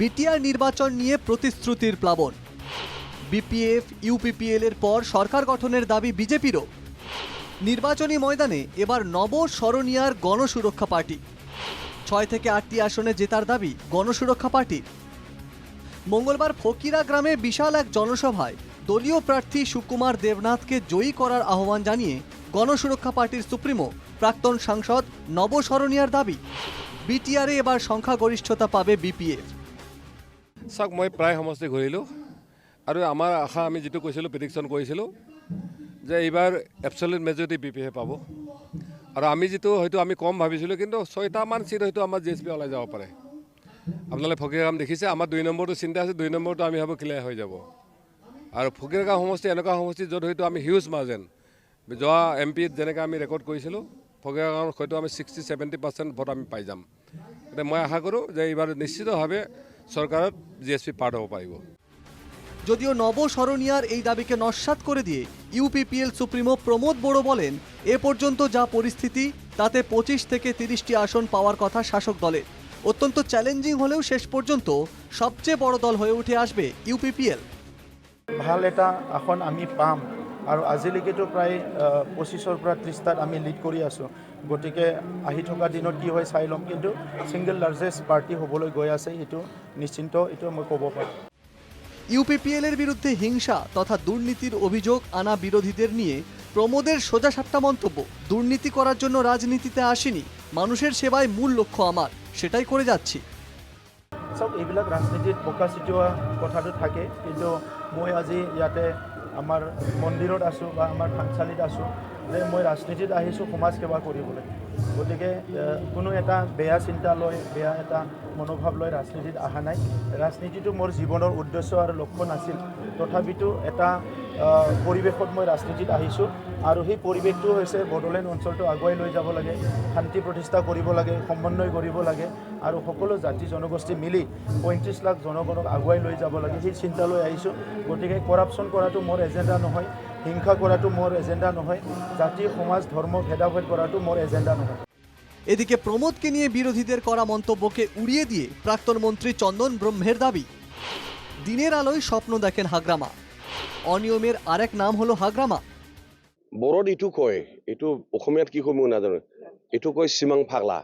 BTR নির্বাচন নিয়ে প্রতিশ্রুতির প্লাবন। বিপিএফ, ইউপিপিএল এর পর সরকার গঠনের দাবি বিজেপিরও। নির্বাচনী ময়দানে এবার নব স্মরণীয়ার গণসুরক্ষা পার্টি। ছয় থেকে আটটি আসনে জেতার দাবি গণসুরক্ষা পার্টির। মঙ্গলবার ফকিরা গ্রামে বিশাল এক জনসভায় দলীয় প্রার্থী সুকুমার দেবনাথকে জয়ী করার আহ্বান জানিয়ে গণসুরক্ষা পার্টির সুপ্রিমো, প্রাক্তন সাংসদ নবস্মরণীয়ার দাবি। বিটিআরে এবার সংখ্যাগরিষ্ঠতা পাবে বিপিএফ। চাওক মই প্ৰায় সমষ্টি ঘূৰিলোঁ। আৰু আমাৰ আশা আমি যিটো কৈছিলোঁ প্ৰিডিকশ্যন কৰিছিলোঁ যে এইবাৰ এবচলিউট মেজৰিটি বি পি এফে পাব। আৰু আমি যিটো হয়তো আমি কম ভাবিছিলোঁ কিন্তু ছয়টামান চিট হয়তো আমাৰ জি এছ পি ওলাই যাব পাৰে। আপোনালোকে ফকীৰগাম দেখিছে আমাৰ দুই নম্বৰটো চিন্তা আছে দুই নম্বৰটো আমি ভাবোঁ ক্লিয়াৰ হৈ যাব। আৰু ফকীৰগাঁও সমষ্টি এনেকুৱা সমষ্টি য'ত হয়তো আমি হিউজ মাৰ্জেন যোৱা এম পিত যেনেকৈ আমি ৰেকৰ্ড কৰিছিলোঁ ফকীৰগাঁৱত হয়তো আমি ছিক্সটি ছেভেণ্টি পাৰ্চেণ্ট ভোট আমি পাই যাম। গতিকে মই আশা কৰোঁ যে এইবাৰ নিশ্চিতভাৱে চৰকাৰত জি এছ পি পাৰ্ট হ'ব পাৰিব যদিও নবস্মরণীয়ার এই দাবিকে নস্যাৎ করে দিয়ে ইউপিপিএল সুপ্রিমো প্রমোদ বড়ো বলেন এ পর্যন্ত যা পরিস্থিতি তাতে পঁচিশ থেকে তিরিশটি আসন পাওয়ার কথা শাসক দলের। অত্যন্ত চ্যালেঞ্জিং হলেও শেষ পর্যন্ত সবচেয়ে বড় দল হয়ে উঠে আসবে ইউপিপিএল। ভালো এটা এখন আমি পাম। আৰু আজিলৈকেতো প্ৰায় পঁচিছৰ পৰা ত্ৰিছটাত আমি লিড কৰি আছোঁ। গতিকে আহি থকা দিনত কি হয় চাই ল'ম, কিন্তু ছিংগল লাৰ্জেষ্ট পাৰ্টি হ'বলৈ গৈ আছে, এইটো নিশ্চিন্ত, এইটো মই ক'ব পাৰোঁ। ইউপিপিএল এর বিরুদ্ধে হিংসা তথা দুর্নীতির অভিযোগ আনা বিরোধীদের নিয়ে প্রমোদের সোজাসাপটা মন্তব্য। দুর্নীতি করার জন্য রাজনীতিতে আসেনি। মানুষের সেবায় মূল লক্ষ্য আমার। সেটাই করে যাচ্ছি। চাওক এইবিলাক ৰাজনীতিত বোকা চিটোৱা কথাটো থাকে। কিন্তু মই আজি ইয়াতে আমাৰ মন্দিৰত আছোঁ বা আমাৰ থানচালিত আছোঁ যে মই ৰাজনীতিত আহিছোঁ, সমাজ সেৱা কৰিবলৈ। গতিকে কোনো এটা বেয়া চিন্তা লৈ, বেয়া এটা মনোভাৱ লৈ ৰাজনীতিত অহা নাই। ৰাজনীতিটো মোৰ জীৱনৰ উদ্দেশ্য আৰু লক্ষ্য নাছিল। তথাপিতো এটা পৰিৱেশত মই ৰাজনীতিত আহিছোঁ আৰু সেই পৰিৱেশটো হৈছে বড়োলেণ্ড অঞ্চলটো আগুৱাই লৈ যাব লাগে, শান্তি প্ৰতিষ্ঠা কৰিব লাগে, সমন্বয় কৰিব লাগে আৰু সকলো জাতি জনগোষ্ঠী মিলি পঁয়ত্ৰিছ লাখ জনগণক আগুৱাই লৈ যাব লাগে সেই চিন্তা লৈ আহিছোঁ। গতিকে কৰাপশ্যন কৰাটো মোৰ এজেণ্ডা নহয়, হিংসা কৰাটো মোৰ এজেণ্ডা নহয়, জাতি, সমাজ, ধৰ্ম, ভেদাভেদ কৰাটো মোৰ এজেণ্ডা নহয়। এদিকে প্রমোদকে নিয়ে বিরোধীদের করা মন্তব্যকে উড়িয়ে দিয়ে প্রাক্তন মন্ত্রী চন্দন ব্রহ্মের দাবি। দিনের আলোয় স্বপ্ন দেখেন হাগ্রামা অনিয়মের আরেক নাম হলো হাগ্রামা। বড়োত এইটো কয় এইটো অসমীয়াত কি কয় মই নাজানো। এইটো কয় চিমাং ফাগলা।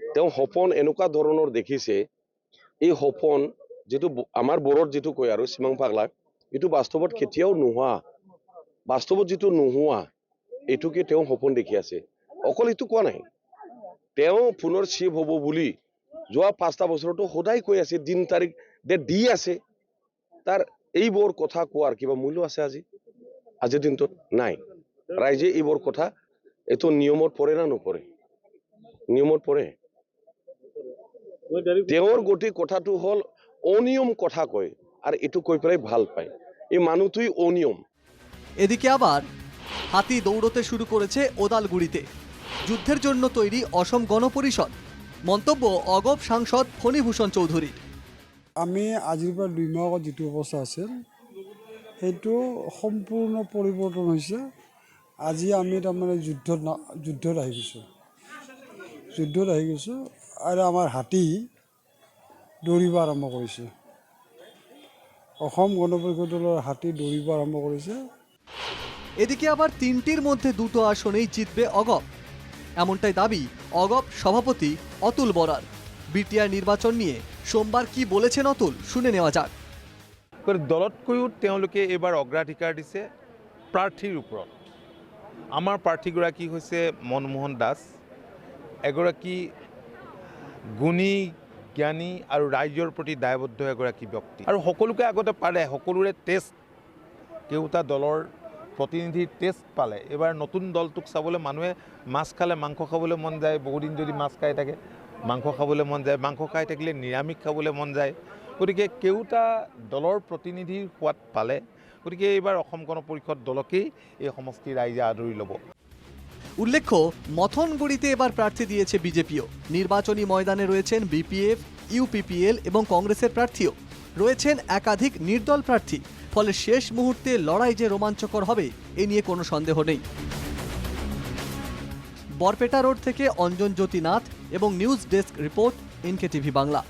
তেওঁ সপোন এনেকুৱা ধৰণৰ দেখিছে, এই সপোন যিটো আমাৰ বড়োত যিটো কয় আৰু চিমাং ফাগলা এইটো বাস্তৱত কেতিয়াও নোহোৱা। বাস্তৱত যিটো নোহোৱা, এইটোকে তেওঁ সপোন দেখি আছে। অকল এইটো কোৱা নাই। তেওঁ পুনৰ চিফ হ'ব বুলি যোৱা পাঁচটা বছৰতো সদায় কৈ আছে, দিন তাৰিখ ডেট দি আছে, তাৰ এইবোৰ কথা কোৱাৰ কিবা মূল্য আছে আজি? আজিৰ দিনটোত নাই। ৰাইজে এইবোৰ কথা এইটো নিয়মত পৰে না নপৰে? নিয়মত পৰে। তেওঁৰ গোটেই কথাটো হ'ল অনিয়ম কথা কয় আৰু এইটো কৈ পেলাই ভালো পায়। এই মানুহটোই অনিয়ম। এদিকে আবার হাতি দৌড়তে শুরু করেছে ওদালগুড়িতে। যুদ্ধের জন্য তৈরি অসম গণপরিষদ। মন্তব্য অগপ সাংসদ ফণীভূষণ চৌধুরীর। আমি আজিৰ পৰা দুই মাহ আগত যিটো অৱস্থা আছিল, সেইটো সম্পূৰ্ণ পৰিৱৰ্তন হৈছে। আজি আমি তাৰমানে যুদ্ধত যুদ্ধত আহি গৈছোঁ। যুদ্ধত আহি গৈছোঁ আৰু আমাৰ হাতী দৌৰিব আৰম্ভ কৰিছে। অসম গণ পৰিষদ দলৰ হাতী দৌৰিব আৰম্ভ কৰিছে। এদিকে আবার তিনটির মধ্যে দুটো আসনেই জিতবে অগপ। এমনটাই দাবি অগপ সভাপতি অতুল বরার বিটিআর নির্বাচন নিয়ে সোমবার কি বলেছেন অতুল? শুনে নেওয়া যাক। দলতকৈও তেওঁলোকে এইবাৰ অগ্ৰাধিকাৰ দিছে? প্ৰাৰ্থীৰ ওপৰত। আমাৰ প্ৰাৰ্থীগৰাকী হৈছে মনমোহন দাস। এগৰাকী গুণী, জ্ঞানী আৰু ৰাইজৰ প্ৰতি দায়বদ্ধ এগৰাকী ব্যক্তি। আৰু সকলোকে আগতে পাৰে সকলোৰে টেষ্ট, কেওটা দলৰ প্ৰতিনিধিৰ টেষ্ট পালে। এইবাৰ নতুন দলটোক চাবলৈ মানুহে মাছ খালে, মাংস খাবলৈ মন যায়, বহুদিন যদি মাছ খাই থাকে। মাংস খাবলৈ মন যায়, মাংস খাই থাকিলে নিৰামিষ খাবলৈ মন যায়। গতিকে কেওটা দলৰ প্ৰতিনিধিৰ সোৱাদ পালে। গতিকে এইবাৰ অসম গণ পৰিষদ দলকেই এই সমষ্টি ৰাইজে আদৰি ল'ব। উল্লেখ্য মথনগুড়িতে এবার প্রার্থী দিয়েছে বিজেপিও নির্বাচনী ময়দানে রয়েছেন বিপিএফ ইউপিপিএল এবং কংগ্রেসের প্রার্থীও রয়েছেন একাধিক নির্দল প্রার্থী ফলে শেষ মুহূর্তে লড়াই যে রোমাঞ্চকর হবে, এ নিয়ে কোনো সন্দেহ নেই। বরপেটা রোড থেকে অঞ্জন জ্যোতিনাথ এবং news desk report NK TV Bangla.